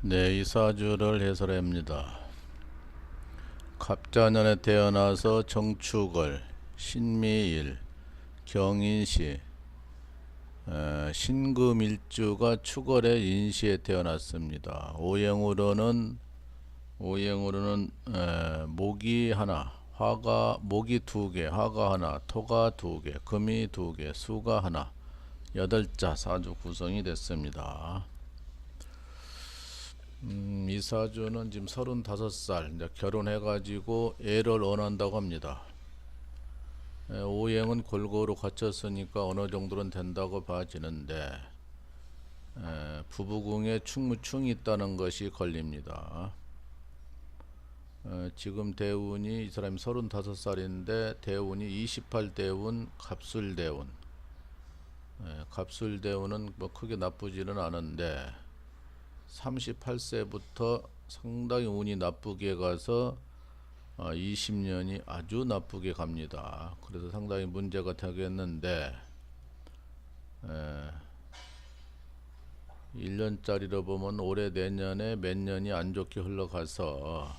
네, 이 사주를 해설합니다. 갑자년에 태어나서 정축을, 신미일, 경인시, 에, 신금일주가 축월의 인시에 태어났습니다. 오행으로는 오행으로는 에, 목이 하나, 화가 목이 두 개, 화가 하나, 토가 두 개, 금이 두 개, 수가 하나, 여덟 자 사주 구성이 됐습니다. 음, 이 사주는 지금 35살 이제 결혼해가지고 애를 원한다고 합니다. 에, 오행은 골고루 갖췄으니까 어느 정도는 된다고 봐지는데 에, 부부궁에 충무충이 있다는 것이 걸립니다. 에, 지금 대운이 이 사람이 35살인데 대운이 28대운 갑술대운 에, 갑술대운은 뭐 크게 나쁘지는 않은데 38세부터 상당히 운이 나쁘게 가서 어, 20년이 아주 나쁘게 갑니다. 그래서 상당히 문제가 되겠는데 에, 1년짜리로 보면 올해 내년에 몇 년이 안 좋게 흘러가서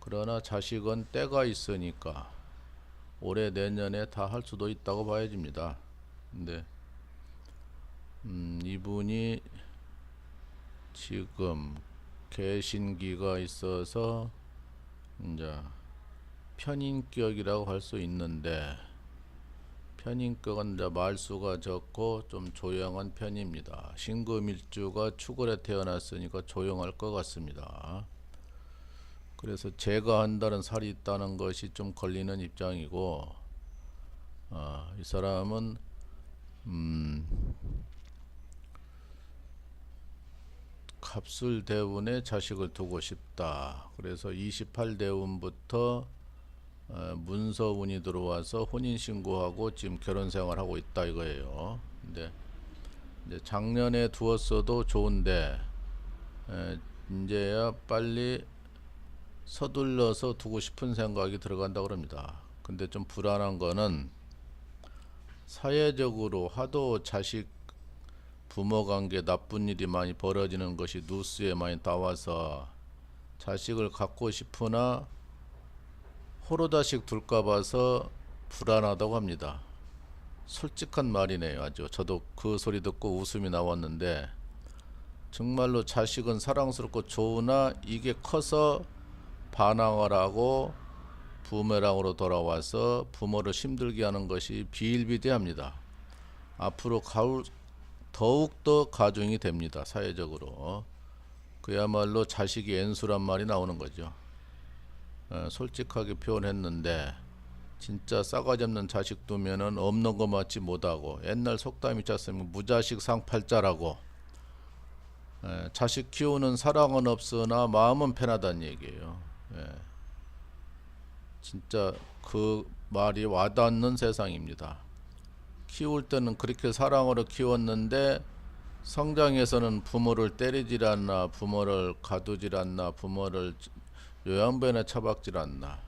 그러나 자식은 때가 있으니까 올해 내년에 다 할 수도 있다고 봐야집니다. 근데 음, 이분이 지금 개신기가 있어서 이제 편인격이라고 할 수 있는데 편인격은 이제 말수가 적고 좀 조용한 편입니다. 신금일주가 축월에 태어났으니까 조용할 것 같습니다. 그래서 제가 한다는 살이 있다는 것이 좀 걸리는 입장이고 아, 이 사람은 음, 갑술 대운에 자식을 두고 싶다. 그래서 28대운부터 어, 문서운이 들어와서 혼인 신고하고 지금 결혼 생활하고 있다 이거예요. 근데 작년에 두었어도 좋은데 에, 이제야 빨리 서둘러서 두고 싶은 생각이 들어간다 그럽니다. 근데 좀 불안한 거는 사회적으로 하도 자식 부모 관계 나쁜 일이 많이 벌어지는 것이 뉴스에 많이 나와서 자식을 갖고 싶으나 호로 자식 둘까 봐서 불안하다고 합니다. 솔직한 말이네요. 아주 저도 그 소리 듣고 웃음이 나왔는데 정말로 자식은 사랑스럽고 좋으나 이게 커서 반항을 하고 부메랑으로 돌아와서 부모를 힘들게 하는 것이 비일비재합니다. 앞으로 가을 더욱더 가중이 됩니다. 사회적으로. 그야말로 자식이 엔수란 말이 나오는 거죠. 어, 솔직하게 표현했는데 진짜 싸가지 없는 자식 두면은 없는 거 맞지 못하고 옛날 속담 있지 않습니까? 무자식 상팔자라고 에, 자식 키우는 사랑은 없으나 마음은 편하다는 얘기예요. 예. 진짜 그 말이 와닿는 세상입니다. 키울 때는 그렇게 사랑으로 키웠는데 성장해서는 부모를 때리질 않나 부모를 가두질 않나 부모를 요양변에 처박질 않나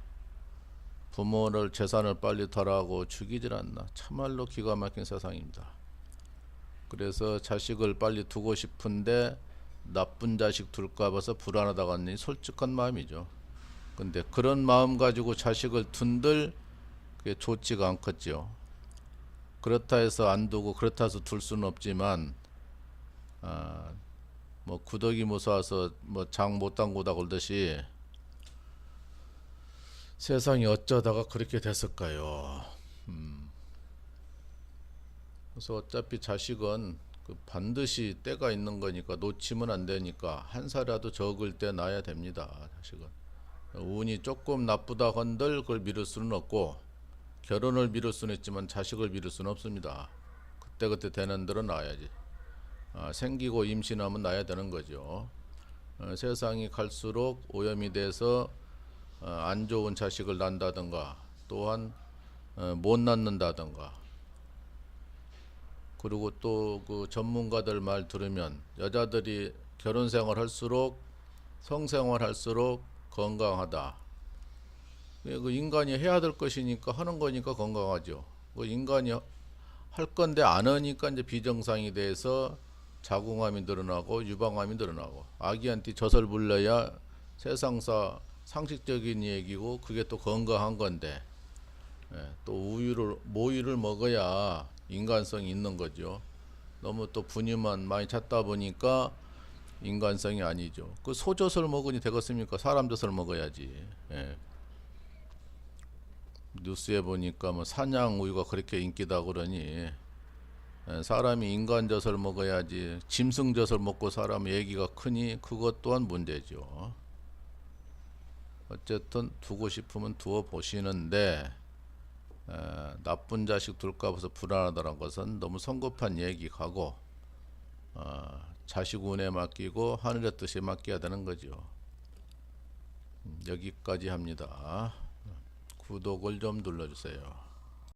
부모를 재산을 빨리 덜하고 죽이질 않나 참말로 기가 막힌 세상입니다. 그래서 자식을 빨리 두고 싶은데 나쁜 자식 둘까 봐서 불안하다고 하니 솔직한 마음이죠. 근데 그런 마음 가지고 자식을 둔들 그게 좋지가 않겠죠. 그렇다 해서 안 두고 그렇다 해서 둘 수는 없지만 아, 뭐 구더기 무서워서 뭐 장 못 담고다 그러듯이 세상이 어쩌다가 그렇게 됐을까요? 음. 그래서 어차피 자식은 그 반드시 때가 있는 거니까 놓치면 안 되니까 한 살이라도 적을 때 놔야 됩니다. 자식은 운이 조금 나쁘다 건들 그걸 미룰 수는 없고 결혼을 미룰 수는 있지만 자식을 미룰 수는 없습니다. 그때 그때 되는 대로 낳아야지. 아, 생기고 임신하면 낳아야 되는 거죠. 어, 세상이 갈수록 오염이 돼서 어, 안 좋은 자식을 낳는다든가 또한 어, 못 낳는다든가 그리고 또 그 전문가들 말 들으면 여자들이 결혼 생활 할수록 성생활 할수록 건강하다. 그 인간이 해야 될 것이니까 하는 거니까 건강하죠. 그 인간이 할 건데 안 하니까 이제 비정상이 돼서 자궁암이 늘어나고 유방암이 늘어나고 아기한테 젖을 불러야 세상사 상식적인 얘기고 그게 또 건강한 건데 예, 또 우유를 모유를 먹어야 인간성이 있는 거죠. 너무 또 분유만 많이 찾다 보니까 인간성이 아니죠. 그 소젖을 먹으니 되겠습니까? 사람 젖을 먹어야지. 예. 뉴스에 보니까 뭐 사냥 우유가 그렇게 인기다 그러니 예, 사람이 인간 젖을 먹어야지 짐승 젖을 먹고 사람 얘기가 크니 그것 또한 문제죠. 어쨌든 두고 싶으면 두어 보시는데 에, 나쁜 자식 둘까 봐서 불안하다는 것은 너무 성급한 얘기 가고 어, 자식 운에 맡기고 하늘의 뜻에 맡겨야 되는 거죠. 음, 여기까지 합니다. 구독을 좀 눌러주세요.